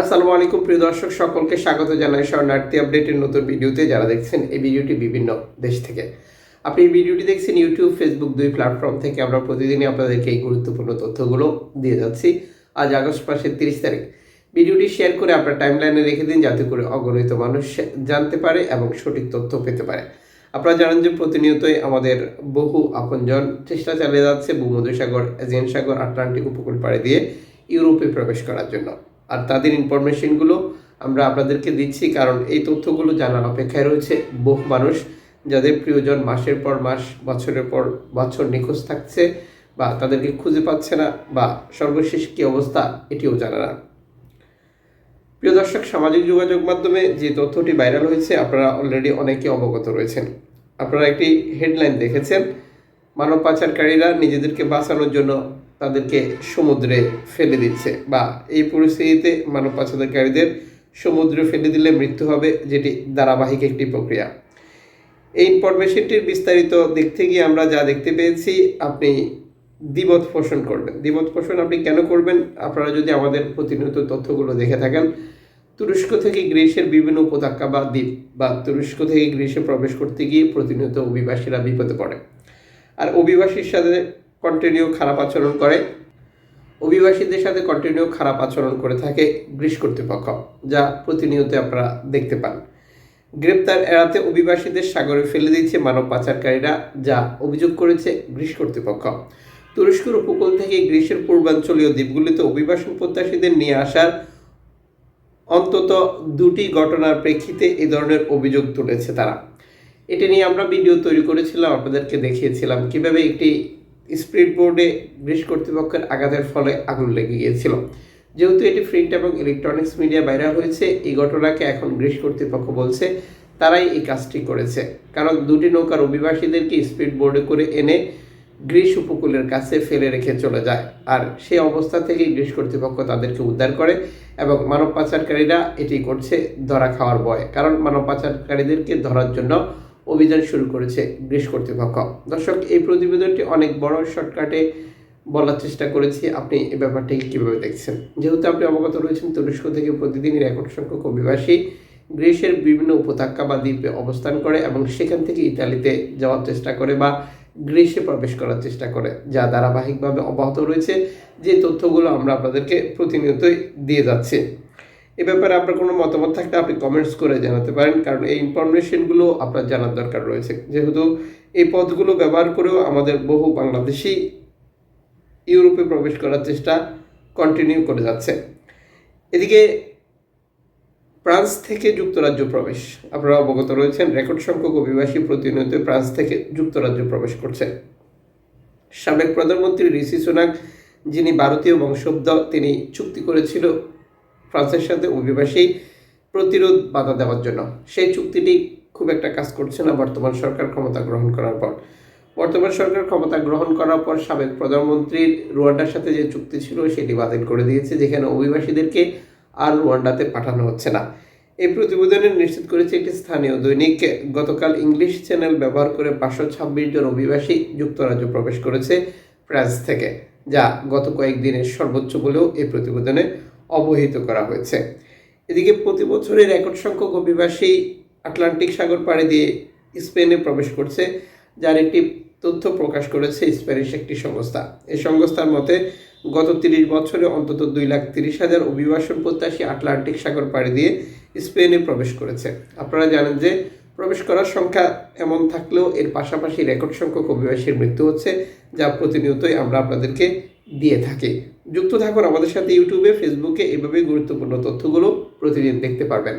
আসসালামু আলাইকুম, প্রিয় দর্শক, সকলকে স্বাগত জানাই শরণার্থী আপডেটের নতুন ভিডিওতে। যারা দেখছেন এই ভিডিওটি বিভিন্ন দেশ থেকে। আপনি এই ভিডিওটি দেখছেন ইউটিউব, ফেসবুক দুই প্ল্যাটফর্ম থেকে। আমরা প্রতিদিনই আপনাদেরকে এই গুরুত্বপূর্ণ তথ্যগুলো দিয়ে যাচ্ছি। আজ আগস্ট মাসের তিরিশ তারিখ। ভিডিওটি শেয়ার করে আপনার টাইমলাইনে রেখে দিন, যাতে করে অগণিত মানুষ জানতে পারে এবং সঠিক তথ্য পেতে পারে। আপনারা জানেন যে প্রতিনিয়তই আমাদের বহু আপনজন চেষ্টা চালিয়ে যাচ্ছে, ভূমধ্যসাগর, এজিয়ান সাগর, আটলান্টিক উপকূল পাড়ে দিয়ে ইউরোপে প্রবেশ করার জন্য। আর তাদের ইনফরমেশনগুলো আমরা আপনাদেরকে দিচ্ছি, কারণ এই তথ্যগুলো জানার অপেক্ষায় রয়েছে বহু মানুষ যাদের প্রিয়জন মাসের পর মাস, বছরের পর বছর নিখোঁজ থাকছে বা তাদেরকে খুঁজে পাচ্ছে না বা সর্বশেষ কী অবস্থা এটিও জানা না। প্রিয় দর্শক, সামাজিক যোগাযোগ মাধ্যমে যে তথ্যটি ভাইরাল হয়েছে, আপনারা অলরেডি অনেকে অবগত রয়েছেন। আপনারা একটি হেডলাইন দেখেছেন, মানব পাচারকারীরা নিজেদেরকে বাঁচানোর জন্য তাদেরকে সমুদ্রে ফেলে দিচ্ছে বা এই পরিস্থিতিতে মানব পাচারকারীদের সমুদ্রে ফেলে দিলে মৃত্যু হবে, যেটি ধারাবাহিক একটি প্রক্রিয়া। এই ইনফরমেশনটির বিস্তারিত দেখতে গিয়ে আমরা যা দেখতে পেয়েছি, আপনি দ্বিমত পোষণ করবেন। দ্বিমত পোষণ আপনি কেন করবেন? আপনারা যদি আমাদের প্রতিনিয়ত তথ্যগুলো দেখে থাকেন, তুরস্ক থেকে গ্রীসের বিভিন্ন উপত্যকা বা দ্বীপ বা তুরস্ক থেকে গ্রীসে প্রবেশ করতে গিয়ে প্রতিনিয়ত অভিবাসীরা বিপদে পড়ে। আর অভিবাসীর সাথে কন্টিনিউ খারাপ আচরণ করে। অভিবাসীদের সাথে কন্টিনিউ খারাপ আচরণ করে থাকে গ্রীস কর্তৃপক্ষ, যা প্রতিনিয়ত আপনারা দেখতে পান। গ্রেপ্তার এড়াতে অভিবাসীদের সাগরে ফেলে দিচ্ছে মানব পাচারকারীরা, যা অভিযোগ করেছে গ্রীস কর্তৃপক্ষ। তুরস্কের উপকূল থেকে গ্রীসের পূর্বাঞ্চলীয় দ্বীপগুলিতে অভিবাসন প্রত্যাশীদের নিয়ে আসার অন্তত দুটি ঘটনার প্রেক্ষিতে এ ধরনের অভিযোগ তুলেছে তারা। এটি নিয়ে আমরা ভিডিও তৈরি করেছিলাম, আপনাদেরকে দেখিয়েছিলাম কীভাবে একটি স্পিড বোর্ডে গ্রীস কর্তৃপক্ষের আঘাতের ফলে আগুন লেগে গিয়েছিল। যেহেতু এটি প্রিন্ট এবং ইলেকট্রনিক্স মিডিয়া ভাইরাল হয়েছে, এই ঘটনাকে এখন গ্রীস কর্তৃপক্ষ বলছে, তারাই এই কাজটি করেছে। কারণ দুটি নৌকার অভিবাসীদেরকে স্পিড বোর্ডে করে এনে গ্রীস উপকূলের কাছে ফেলে রেখে চলে যায়। আর সেই অবস্থা থেকেই গ্রীস কর্তৃপক্ষ তাদেরকে উদ্ধার করে এবং মানব পাচারকারীরা এটি করছে ধরা খাওয়ার ভয়। কারণ মানব পাচারকারীদেরকে ধরার জন্য অভিযান শুরু করেছে গ্রীস কর্তৃপক্ষ দর্শক, এই প্রতিবেদনটি অনেক বড় শর্টকাটে বলার চেষ্টা করেছি। আপনি এই ব্যাপারটাকে কীভাবে দেখছেন? যেহেতু আপনি অবগত রয়েছেন, তুরস্ক থেকে প্রতিদিনই রেকর্ড সংখ্যক অভিবাসী গ্রীসের বিভিন্ন উপত্যকা বা দ্বীপে অবস্থান করে এবং সেখান থেকে ইতালিতে যাওয়ার চেষ্টা করে বা গ্রীষ্মে প্রবেশ করার চেষ্টা করে, যা ধারাবাহিকভাবে অব্যাহত রয়েছে। যে তথ্যগুলো আমরা আপনাদেরকে প্রতিনিয়তই দিয়ে যাচ্ছি। এ ব্যাপারে আপনার কোনো মতামত থাকলে আপনি কমেন্টস করে জানাতে পারেন, কারণ এই ইনফরমেশনগুলো আপনার জানার দরকার রয়েছে। যেহেতু এই পথগুলো ব্যবহার করেও আমাদের বহু বাংলাদেশি ইউরোপে প্রবেশ করার চেষ্টা কন্টিনিউ করে যাচ্ছে। এদিকে ফ্রান্স থেকে যুক্তরাজ্য প্রবেশ। আপনারা অবগত রয়েছেন রেকর্ড সংখ্যক অভিবাসী প্রতিনিয়ত ফ্রান্স থেকে যুক্তরাজ্য প্রবেশ করছে। সাবেক প্রধানমন্ত্রী ঋষি সোনাক, যিনি ভারতীয় বংশোদ্ভ তিনি চুক্তি করেছিল ফ্রান্সের সাথে অভিবাসী প্রতিরোধ বাধা দেওয়ার জন্য। সেই চুক্তিটি খুব একটা কাজ করছে না বর্তমান সরকার ক্ষমতা গ্রহণ করার পর। বর্তমান সরকার ক্ষমতা গ্রহণ করার পর সাবেক প্রধানমন্ত্রীর রুয়ান্ডার সাথে যে চুক্তি ছিল, সেটি বাতিল করে দিয়েছে, যেখানে অভিবাসীদেরকে আর রুয়ান্ডাতে পাঠানো হচ্ছে না। এই প্রতিবেদনে নিশ্চিত করেছে একটি স্থানীয় দৈনিক, গতকাল ইংলিশ চ্যানেল ব্যবহার করে পাঁচশো ছাব্বিশ জন অভিবাসী যুক্তরাজ্য প্রবেশ করেছে ফ্রান্স থেকে, যা গত কয়েকদিনের সর্বোচ্চ বলেও এই প্রতিবেদনে অবহিত করা হয়েছে। এদিকে প্রতি বছরের রেকর্ড সংখ্যক অভিবাসী আটলান্টিক সাগর পাড়ি দিয়ে স্পেনে প্রবেশ করছে, যার একটি তথ্য প্রকাশ করেছে স্প্যানিশ একটি সংস্থা। এই সংস্থার মতে, গত তিরিশ বছরে অন্তত দুই লাখ তিরিশ হাজার অভিবাসন প্রত্যাশী আটলান্টিক সাগর পাড়ি দিয়ে স্পেনে প্রবেশ করেছে। আপনারা জানেন যে, প্রবেশ করার সংখ্যা এমন থাকলেও এর পাশাপাশি রেকর্ড সংখ্যক অভিবাসীর মৃত্যু হচ্ছে, যা প্রতিনিয়তই আমরা আপনাদেরকে দিয়ে থাকি। যুক্ত থাকুন আমাদের সাথে ইউটিউবে ফেসবুকে এভাবে গুরুত্বপূর্ণ তথ্যগুলো প্রতিদিন দেখতে পারবেন।